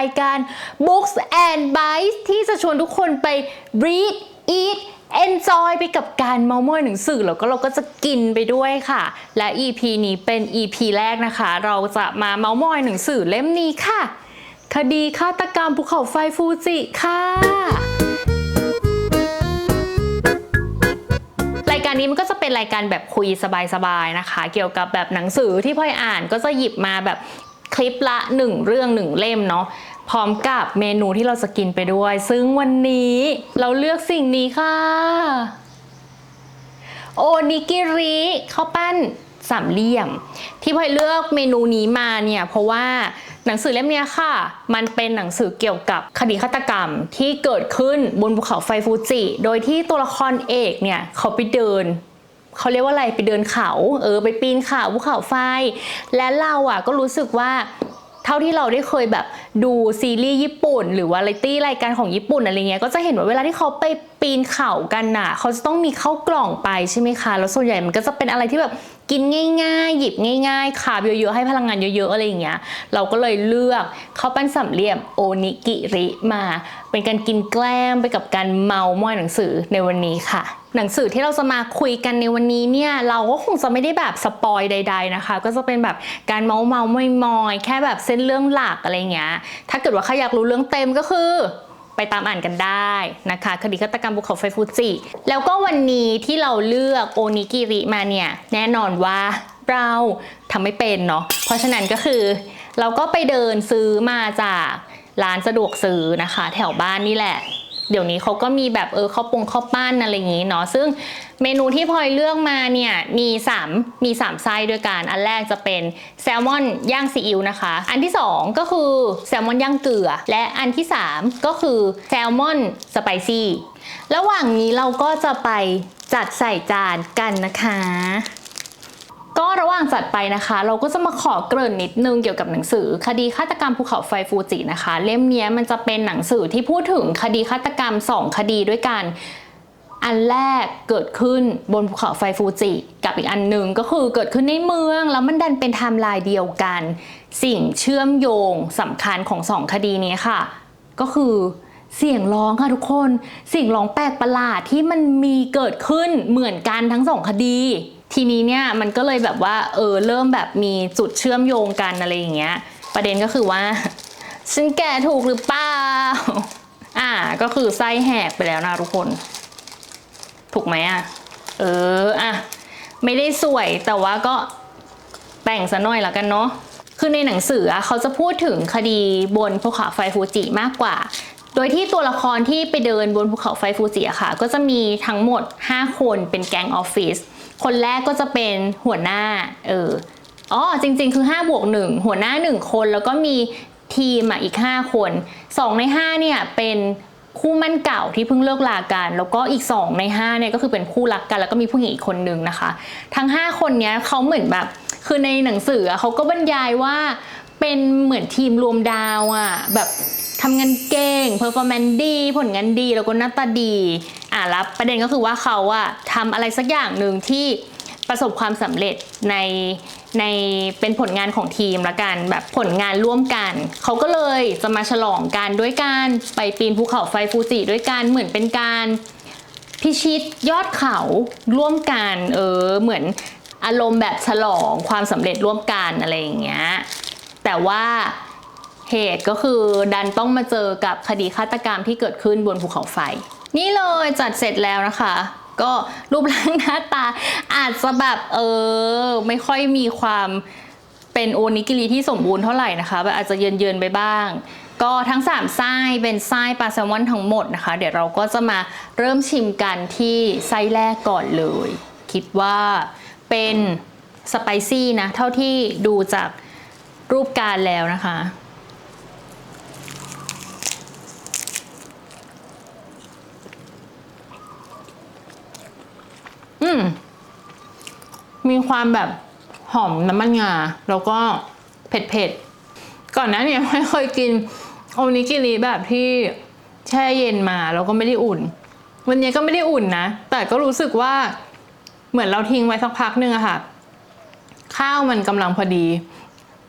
ายการ Books and Bites ที่จะชวนทุกคนไป read eat enjoy ไปกับการเมามอยหนังสือแล้วก็เราก็จะกินไปด้วยค่ะ และ EP นี้เป็น EP แรกนะคะ เราจะมาเมามอยหนังสือเล่มนี้ค่ะ คดีฆาตกรรมภูเขาไฟฟูจิค่ะรายการนี้มันก็จะเป็นรายการแบบคุยสบายๆนะคะ เกี่ยวกับแบบหนังสือที่พ่อยอ่านก็จะหยิบมาแบบคลิปละหนึ่งเรื่องหนึ่งเล่มเนาะ พร้อมกับเมนูที่เราจะกินไปด้วย ซึ่งวันนี้เราเลือกสิ่งนี้ค่ะ โอนิกิริข้าวปั้นสามเหลี่ยม ที่พลอยเลือกเมนูนี้มาเนี่ยเพราะว่าหนังสือเล่มนี้ค่ะ มันเป็นหนังสือเกี่ยวกับคดีฆาตกรรมที่เกิดขึ้นบนภูเขาไฟฟูจิ โดยที่ตัวละครเอกเนี่ยเขาไปเดินเขาเรียกว่าอะไรไปเดินเขา เออ ไปปีนเขาภูเขาไฟ และเราอะก็รู้สึกว่า ท่าที่เราได้เคยแบบดูซีรีส์ญี่ปุ่น หรือว่าไรตี้รายการของญี่ปุ่นอะไรเงี้ยก็จะเห็นว่าเวลาที่เขาไปปีนเขากันน่ะ เขาจะต้องมีเข้ากล่องไปใช่ไหมคะ แล้วส่วนใหญ่มันก็จะเป็นอะไรที่แบบกินง่าย ๆ หยิบง่ายๆคาร์บเยอะๆให้พลังงานเยอะๆอะไรอย่างเงี้ย เราก็เลยเลือกข้าวปั้นสามเหลี่ยมโอนิกิริมา เป็นการกินแกล้มไปกับการเมามอยหนังสือในวันนี้ค่ะ หนังสือที่เราจะมาคุยกันในวันนี้เนี่ยเราก็คงจะไม่ได้แบบสปอยใด ๆนะคะ ก็จะเป็นแบบการเมาเมาไมอยมอยแค่แบบเส้นเรื่องหลักอะไรเงี้ยถ้าเกิดว่าใครอยากรู้เรื่องเต็มก็คือไปตามอ่านกันได้นะคะ คดีฆาตกรรมภูเขาไฟฟูจิ แล้วก็วันนี้ที่เราเลือกโอนิกิริมาเนี่ย แน่นอนว่าเราทำไม่เป็นเนาะเพราะฉะนั้นก็คือเราก็ไปเดินซื้อมาจากร้านสะดวกซื้อนะคะ แถวบ้านนี่แหละ เดี๋ยวนี้เขาก็มีแบบเออข้าวปงข้าวปั้นอะไรอย่างนี้เนาะซึ่งเมนูที่พลอยเลือกมาเนี่ยมี 3 มี 3 ไส้ด้วยกัน อันแรกจะเป็นแซลมอนย่างซีอิ๊วนะคะ อันที่ 2 ก็คือแซลมอนย่างเกลือ และอันที่ 3 ก็คือแซลมอนสไปซี่ ระหว่างนี้เราก็จะไปจัดใส่จานกันนะคะ ก็ระหว่างจัดไปนะคะ เราก็จะมาขอเกริ่นนิดนึงเกี่ยวกับหนังสือ คดีฆาตกรรมภูเขาไฟฟูจินะคะ เล่มนี้มันจะเป็นหนังสือที่พูดถึงคดีฆาตกรรม 2 คดีด้วยกันอันแรกเกิดขึ้นบนภูเขาไฟฟูจิ กับอีกอันหนึ่งก็คือเกิดขึ้นในเมือง แล้วมันดันเป็นไทม์ไลน์เดียวกัน สิ่งเชื่อมโยงสำคัญของสองคดีนี้ค่ะ ก็คือเสียงร้องค่ะทุกคน เสียงร้องแปลกประหลาดที่มันมีเกิดขึ้นเหมือนกันทั้งสองคดี ทีนี้เนี่ยมันก็เลยแบบว่าเออเริ่มแบบมีจุดเชื่อมโยงกันอะไรอย่างเงี้ย ประเด็นก็คือว่าฉันแก่ถูกหรือเปล่าอ่าก็คือไส้แหกไปแล้วนะทุกคน ถูกไหมอะเอออะไม่ได้สวยแต่ว่าก็แต่งซะหน่อยละกันเนาะคือในหนังสืออะเขาจะพูดถึงคดีบนภูเขาไฟฟูจิมากกว่า โดยที่ตัวละครที่ไปเดินบนภูเขาไฟฟูจิอะค่ะ ก็จะมีทั้งหมด 5 คนเป็นแก๊งออฟฟิศ คนแรกก็จะเป็นหัวหน้าเอออ๋อจริง ๆ คือ5บวก1หัวหน้า 1 คนแล้วก็มีทีมอะอีก 5 คน 2 ใน 5 เนี่ยเป็นคู่มั่นเก่าที่เพิ่งเลิกลากัน แล้วก็อีก 2 ใน5เนี่ยก็คือเป็นคู่รักกัน แล้วก็มีผู้หญิงอีกคนนึงนะคะ ทั้ง 5 คนเนี้ยเขาเหมือนแบบ คือในหนังสือเขาก็บรรยายว่าเป็นเหมือนทีมรวมดาวอะแบบ ทำงานเก่งเพอร์ฟอร์แมนซ์ดี ผลงานดีแล้วก็หน้าตาดีอะแล้วประเด็นก็คือว่าเขาอะทำอะไรสักอย่างหนึ่งที่ประสบความสำเร็จในในเป็นผลงานของทีมละกันแบบผลงานร่วมกัน เขาก็เลยจะมาฉลองกันด้วยการไปปีนภูเขาไฟฟูจิด้วยกันเหมือนเป็นการพิชิตยอดเขาร่วมกันเออเหมือนอารมณ์แบบฉลองความสำเร็จร่วมกันอะไรอย่างเงี้ยแต่ว่า เหตุก็คือดันต้องมาเจอกับคดีฆาตกรรมที่เกิดขึ้นบนภูเขาไฟ นี่เลยจัดเสร็จแล้วนะคะ ก็รูปร่างหน้าตาอาจจะแบบเออ ไม่ค่อยมีความเป็นโอนิกิริที่สมบูรณ์เท่าไหร่นะคะแบบอาจจะเยินๆไปบ้าง ก็ทั้ง3ไส้เป็นไส้ปลาแซลมอนทั้งหมดนะคะ เดี๋ยวเราก็จะมาเริ่มชิมกันที่ไส้แรกก่อนเลย คิดว่าเป็นสไปซี่นะ เท่าที่ดูจากรูปการแล้วนะคะ มมีความแบบหอมน้ำมันงา แล้วก็เผ็ดเผ็ดๆ ก่อนหน้านี้ไม่เคยกินโอนิกิริแบบที่แช่เย็นมาแล้วก็ไม่ได้อุ่น วันนี้ก็ไม่ได้อุ่นนะ แต่ก็รู้สึกว่าเหมือนเราทิ้งไว้สักพักหนึ่งอะค่ะ ข้าวมันกำลังพอดี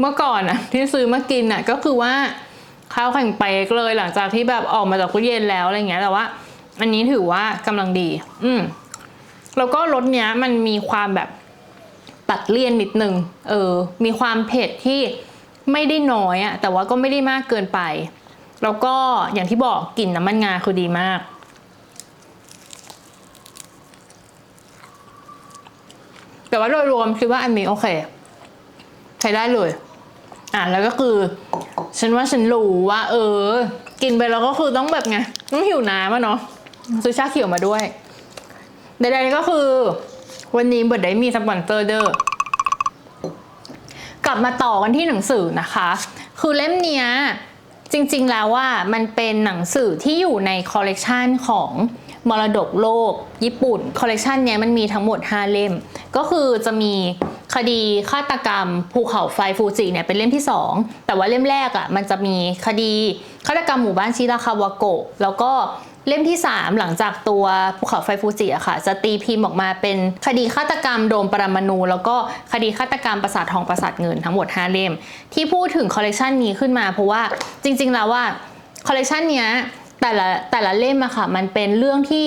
เมื่อก่อนอะที่ซื้อมากินอะก็คือว่าข้าวแข่งเป๊กเลยหลังจากที่แบบออกมาจากตู้เย็นแล้วอะไรเงี้ยแต่ว่า อันนี้ถือว่ากำลังดี อืม แล้วก็รสเนี้ยมันมีความแบบตัดเลี่ยนนิดนึง เออ มีความเผ็ดที่ไม่ได้น้อยอะแต่ว่าก็ไม่ได้มากเกินไป แล้วก็อย่างที่บอกกลิ่นน้ำมันงาคือดีมาก แต่ว่าโดยรวมคิดว่าอันนี้โอเค ใช้ได้เลย อะแล้วก็คือ ฉันว่าฉันรู้ว่า เออ กินไปแล้วก็คือต้องแบบไงต้องหิวน้ำอะเนาะซื้อชาเขียวมาด้วย ใดๆก็คือ วันนี้เบิร์ดได้มีสปอนเซอร์เด้อกลับมาต่อกันที่หนังสือนะคะ คือเล่มเนี้ยจริงๆแล้วว่ามันเป็นหนังสือที่อยู่ในคอลเลกชันของมรดกโลก ญี่ปุ่นคอลเลกชันเนี้ยมันมีทั้งหมด 5 เล่ม ก็คือจะมีคดีฆาตกรรม ภูเขาไฟฟูจิเนี่ยเป็นเล่มที่ 2 แต่ว่าเล่มแรกอะ่ะมันจะมีคดีฆาตกรรมหมู่บ้านชิราคาวาโกะแล้วก็ เล่มที่ 3 หลังจากตัวภูเขาไฟฟูจิอะค่ะ จะตีพิมพ์ออกมาเป็นคดีฆาตกรรมโดมปรมาณูแล้วก็คดีฆาตกรรมปราสาททองปราสาทเงินทั้งหมด 5 เล่ม ที่พูดถึงคอลเลกชันนี้ขึ้นมา เพราะว่าจริง ๆ แล้วว่าคอลเลกชันเนี้ยแต่ละแต่ละเล่มอะค่ะ มันเป็นเรื่องที่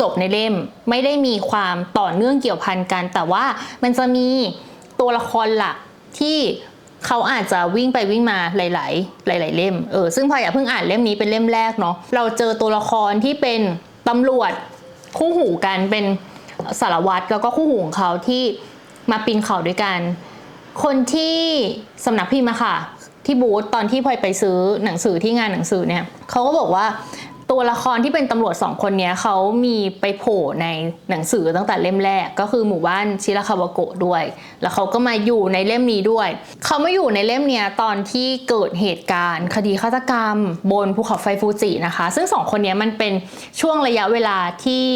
จบในเล่มไม่ได้มีความต่อเนื่องเกี่ยวพันกัน แต่ว่ามันจะมีตัวละครหลักที่ เขาอาจจะวิ่งไปวิ่งมาหลาย ๆ หลาย ๆ เล่มเออซึ่งพลอยอย่าเพิ่งอ่านเล่มนี้เป็นเล่มแรกเนาะเราเจอตัวละครที่เป็นตำรวจคู่หูกันเป็นสารวัตรแล้วก็คู่หูของเขาที่มาปีนเขาด้วยกัน คนที่สำนักพิมพ์อะค่ะ ที่บูธตอนที่พลอยไปซื้อหนังสือที่งานหนังสือเนี่ยเขาก็บอกว่า ตัวละครที่เป็นตำรวจสองคนนี้เขามีไปโผล่ในหนังสือตั้งแต่เล่มแรก ก็คือหมู่บ้านชิราคาวโกะด้วย แล้วเขาก็มาอยู่ในเล่มนี้ด้วย เขามาอยู่ในเล่มนี้ตอนที่เกิดเหตุการณ์ คดีฆาตกรรม บนภูเขาไฟฟูจินะคะ ซึ่งสองคนนี้มันเป็นช่วงระยะเวลาที่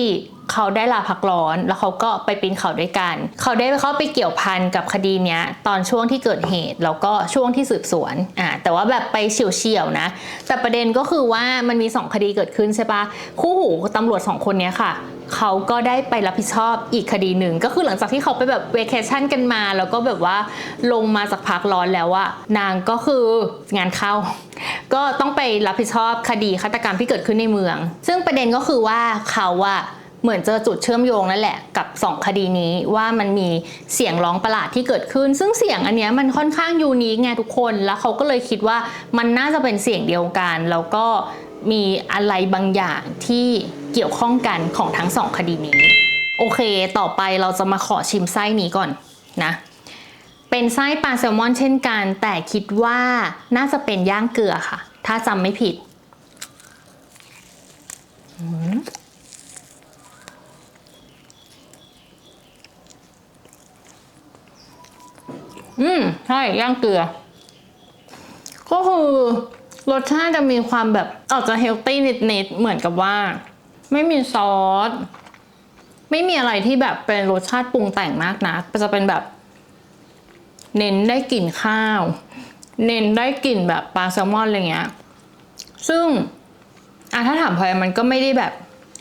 เขาได้ลาพักร้อน แล้วเขาก็ไปปีนเขาด้วยกัน เขาได้เข้าไปเกี่ยวพันกับคดีเนี้ยตอนช่วงที่เกิดเหตุแล้วก็ช่วงที่สืบสวนอ่าแต่ว่าแบบไปเฉียวๆนะ แต่ประเด็นก็คือว่ามันมี 2 คดีเกิดขึ้นใช่ปะคู่หูตำรวจ 2 คนเนี้ยค่ะเขาก็ได้ไปรับผิดชอบอีกคดีหนึ่งก็คือหลังจากที่เขาไปแบบเวเคชั่นกันมา แล้วก็แบบว่าลงมาจากพักร้อนแล้วอะนางก็คืองานเข้า ก็ต้องไปรับผิดชอบคดีฆาตกรรมที่เกิดขึ้นในเมือง ซึ่งประเด็นก็คือว่าเขาอะ เหมือนเจอจุดเชื่อมโยงนั่นแหละกับ 2 คดีนี้ว่ามันมีเสียงร้องประหลาดที่เกิดขึ้น ซึ่งเสียงอันนี้มันค่อนข้างยูนิคไงทุกคนแล้วเขาก็เลยคิดว่ามันน่าจะเป็นเสียงเดียวกัน แล้วก็มีอะไรบางอย่างที่เกี่ยวข้องกันของทั้งสองคดีนี้ โอเค ต่อไปเราจะมาขอชิมไส้นี้ก่อนนะเป็นไส้ปลาแซลมอนเช่นกัน แต่คิดว่าน่าจะเป็นย่างเกลือค่ะ ถ้าจำไม่ผิด อืม ใช่ย่างเกลือ ก็คือรสชาติจะมีความแบบอาจจะเฮลตี้นิดๆเหมือนกับว่า ไม่มีซอสไม่มีอะไรที่แบบเป็นรสชาติปรุงแต่งมากนะจะเป็นแบบ เน้นได้กลิ่นข้าว เน้นได้กลิ่นแบบปลาแซลมอนอะไรเงี้ยซึ่งอะถ้าถามพลอยมันก็ไม่ได้แบบ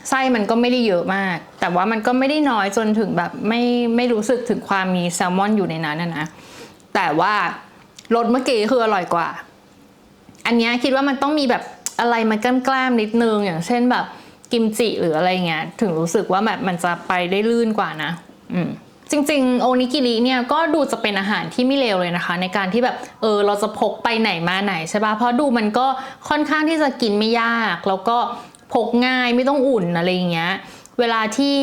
ไส้มันก็ไม่ได้เยอะมาก แต่ว่ามันก็ไม่ได้น้อยจนถึงแบบไม่ไม่รู้สึกถึงความมีแซลมอนอยู่ในนั้นนะนะ แต่ว่ารสเมื่อกี้คืออร่อยกว่า อันนี้คิดว่ามันต้องมีแบบอะไรมากล้ามๆนิดนึง อย่างเช่นแบบกิมจิหรืออะไรเงี้ยถึงรู้สึกว่าแบบมันจะไปได้ลื่นกว่านะ อืมจริงๆ โอนิกิริเนี่ยก็ดูจะเป็นอาหารที่ไม่เลวเลยนะคะ ในการที่แบบเออเราจะพกไปไหนมาไหนใช่ปะเพราะดูมันก็ค่อนข้างที่จะกินไม่ยาก แล้วก็พกง่ายไม่ต้องอุ่นอะไรอย่างเงี้ย เวลาที่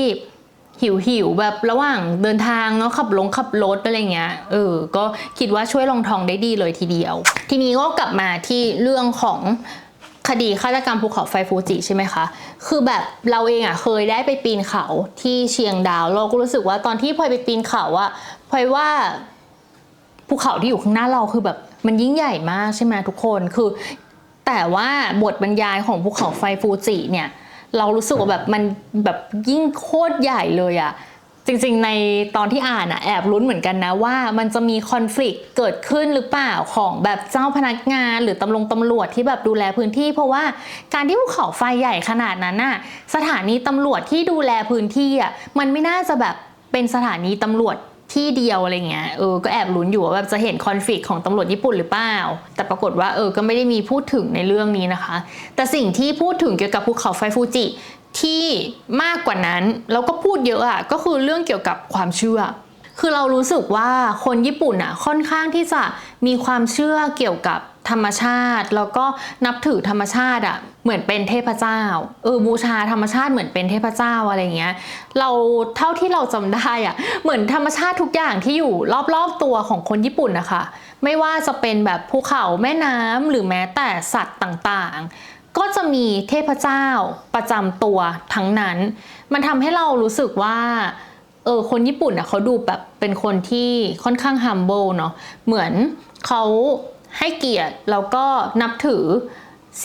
หิวหิวแบบระหว่างเดินทางเนาะขับลงขับรถอะไรเงี้ยเออก็คิดว่าช่วยรองท้องได้ดีเลยทีเดียว ทีนี้ก็กลับมาที่เรื่องของคดีฆาตกรรมภูเขาไฟฟูจิใช่ไหมคะ คือแบบเราเองอะเคยได้ไปปีนเขาที่เชียงดาว เราก็รู้สึกว่าตอนที่พลอยไปปีนเขาอะพลอยว่าภูเขาที่อยู่ข้างหน้าเราคือแบบมันยิ่งใหญ่มากใช่ไหมทุกคน คือ แต่ว่าบทบรรยายของภูเขาไฟฟูจิเนี่ย เรารู้สึกว่าแบบมันแบบยิ่งโคตรใหญ่เลยอะจริงๆในตอนที่อ่านอะแอบลุ้นเหมือนกันนะว่ามันจะมีคอน FLICT เกิดขึ้นหรือเปล่าของแบบเจ้าพนักงาน หรือตำรวจตำรวจที่แบบดูแลพื้นที่ เพราะว่าการที่ภูเขาไฟใหญ่ขนาดนั้นน่ะสถานีตำรวจที่ดูแลพื้นที่อะมันไม่น่าจะแบบเป็นสถานีตำรวจ ที่เดียวอะไรเงี้ยเออก็แอบลุ้นอยู่ว่าแบบจะเห็นคอนฟ lict ของตำรวจญี่ปุ่นหรือเปล่า แต่ปรากฏว่าเออก็ไม่ได้มีพูดถึงในเรื่องนี้นะคะ แต่สิ่งที่พูดถึงเกี่ยวกับภูเขาไฟฟูจิที่มากกว่านั้นแล้วก็พูดเยอะอะก็คือเรื่องเกี่ยวกับความเชื่อ คือเรารู้สึกว่าคนญี่ปุ่นอะค่อนข้างที่จะมีความเชื่อเกี่ยวกับ ธรรมชาติ แล้วก็นับถือธรรมชาติอะเหมือนเป็นเทพเจ้าเออบูชาธรรมชาติเหมือนเป็นเทพเจ้าอะไรเงี้ยเราเท่าที่เราจำได้อะเหมือนธรรมชาติทุกอย่างที่อยู่รอบๆตัวของคนญี่ปุ่นนะคะไม่ว่าจะเป็นแบบภูเขาแม่น้ำหรือแม้แต่สัตว์ต่างๆ ก็จะมีเทพเจ้าประจำตัวทั้งนั้น มันทำให้เรารู้สึกว่าเออคนญี่ปุ่นอะเขาดูแบบเป็นคนที่ค่อนข้าง humble เนาะเหมือนเขา ให้เกียรติแล้วก็นับถือ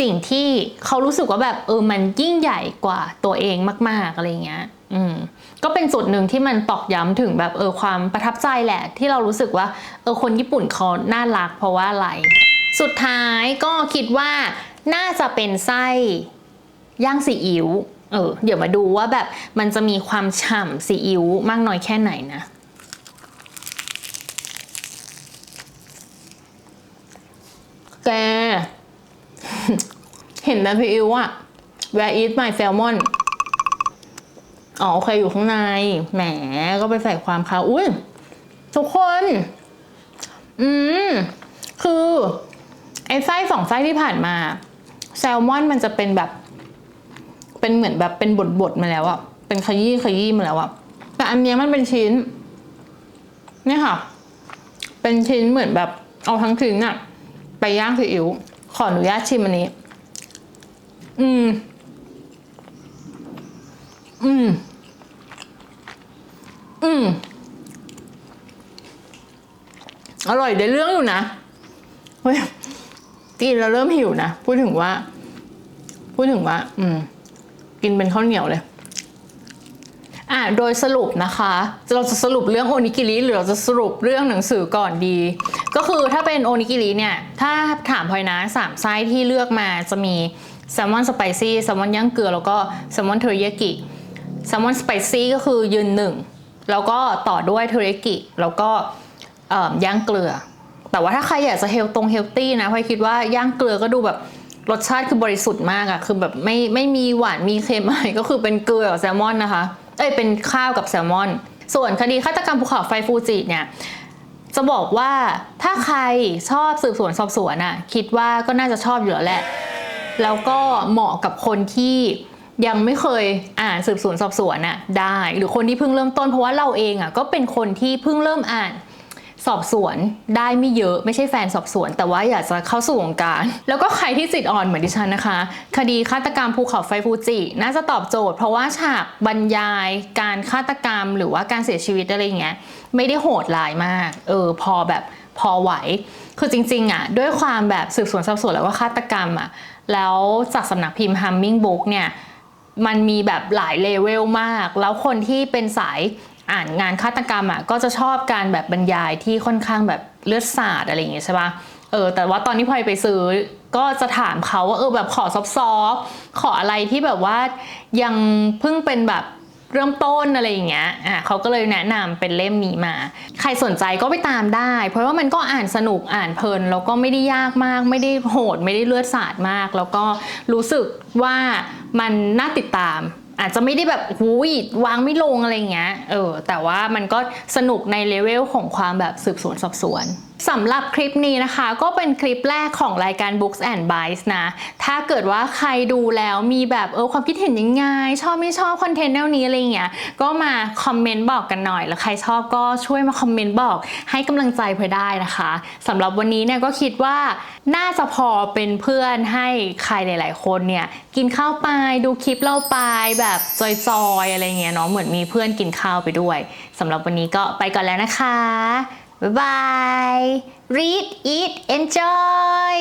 สิ่งที่เขารู้สึกว่าแบบเออมันยิ่งใหญ่กว่าตัวเองมาก ๆอะไรเงี้ย อืม ก็เป็นจุดหนึ่งที่มันตอกย้ำถึงแบบเออความประทับใจแหละ ที่เรารู้สึกว่าเออคนญี่ปุ่นเขาน่ารักเพราะว่าอะไร สุดท้ายก็คิดว่าน่าจะเป็นไส้ย่างซีอิ๊วเออ เดี๋ยวมาดูว่าแบบมันจะมีความฉ่ำซีอิ๊วมากน้อยแค่ไหนนะ แก เห็นแต่ซีอิ๊วอะ Where is my salmon อ๋อโอเคอยู่ข้างใน แหมก็ไปใส่ความคาอุ้ยทุกคน อืม คือไอ้ไส้สองไส้ที่ผ่านมา แซลมอนมันจะเป็นแบบ เป็นเหมือนแบบเป็นบดบดๆมาแล้วอะเป็นขยี้ขยี้มาแล้วอะแต่อันนี้มันเป็นชิ้น เนี่ยค่ะ เป็นชิ้นเหมือนแบบเอาทั้งชิ้นอะ ไปย่างซีอิ๊วขออนุญาตชิมอันนี้ อืม อืม อืม อร่อยได้เรื่องอยู่นะเฮ้ยกินแล้วเริ่มหิวนะ พูดถึงว่า พูดถึงว่า อืม กินเป็นข้าวเหนียวเลยอะโดยสรุปนะคะ เราจะสรุปเรื่องโอนิกิริหรือเราจะสรุปเรื่องหนังสือก่อนดี ก็คือถ้าเป็นโอนิกิริเนี่ย ถ้าถามพลอยนะสามไส้ที่เลือกมาจะมีแซลมอนสไปซี่แซลมอนย่างเกลือ แล้วก็แซลมอนเทอริยากิแซลมอนสไปซี่ก็คือยืนหนึ่งแล้วก็ต่อด้วยเทอริยากิแล้วก็ย่างเกลือ แต่ว่าถ้าใครอยากจะเฮลตรงเฮลตี้นะพลอยคิดว่าย่างเกลือก็ดูแบบรสชาติคือบริสุทธิ์มากอะคือแบบไม่ไม่มีหวานมีเค็มอะไรก็คือเป็นเกลือกับแซลมอนนะคะ เอ้ยเป็นข้าวกับแซลมอน ส่วนคดีฆาตกรรมภูเขาไฟฟูจิเนี่ย จะบอกว่าถ้าใครชอบสืบสวนสอบสวนอะคิดว่าก็น่าจะชอบอยู่แล้วแหละ แล้วก็เหมาะกับคนที่ยังไม่เคยอ่านสืบสวนสอบสวนอะได้ หรือคนที่เพิ่งเริ่มต้นเพราะว่าเราเองอะก็เป็นคนที่เพิ่งเริ่มอ่าน สอบสวนได้ไม่เยอะไม่ใช่แฟนสอบสวน แต่ว่าอยากจะเข้าสู่วงการ แล้วก็ใครที่จิตอ่อนเหมือนดิฉันนะคะ คดีฆาตกรรมภูเขาไฟฟูจิ น่าจะตอบโจทย์ เพราะว่าฉากบรรยายการฆาตกรรมหรือว่าการเสียชีวิตอะไรเงี้ยไม่ได้โหดร้ายมาก เออพอแบบพอไหว คือจริงๆอะด้วยความแบบสืบสวนสอบสวนแล้วก็ฆาตกรรมอะแล้วจากสำนักพิมพ์ Humming Book เนี่ยมันมีแบบหลายเลเวลมาก แล้วคนที่เป็นสาย อ่านงานฆาตกรรมอะก็จะชอบการแบบบรรยายที่ค่อนข้างแบบเลือดสาดอะไรอย่างเงี้ยใช่ปะเออแต่ว่าตอนที่พลอยไปซื้อก็จะถามเขาว่าเออแบบขอซอฟต์ๆขออะไรที่แบบว่ายังเพิ่งเป็นแบบเริ่มต้นอะไรอย่างเงี้ย อะเขาก็เลยแนะนำเป็นเล่มนี้มา ใครสนใจก็ไปตามได้ เพราะว่ามันก็อ่านสนุกอ่านเพลินแล้วก็ไม่ได้ยากมาก ไม่ได้โหด ไม่ได้เลือดสาดมาก แล้วก็รู้สึกว่ามันน่าติดตาม อาจจะไม่ได้แบบหูยวางไม่ลงอะไรเงี้ยเออแต่ว่ามันก็สนุกในเลเวลของความแบบสืบสวนสอบสวนสำหรับคลิปนี้นะคะก็เป็นคลิปแรกของรายการ Books and Bites นะ ถ้าเกิดว่าใครดูแล้วมีแบบเออความคิดเห็นยังไง ชอบไม่ชอบคอนเทนต์แนวนี้อะไรเงี้ยก็มาคอมเมนต์บอกกันหน่อย แล้วใครชอบก็ช่วยมาคอมเมนต์บอกให้กำลังใจเพื่อได้นะคะสำหรับวันนี้เนี่ยก็คิดว่าน่าจะพอเป็นเพื่อนให้ใครหลาย ๆ คนเนี่ยกินข้าวไปดูคลิปเราไปแบบจอยๆอะไรเงี้ยเนาะเหมือนมีเพื่อนกินข้าวไปด้วยสำหรับวันนี้ก็ไปก่อนแล้วนะคะ บ๊ายบาย read eat enjoy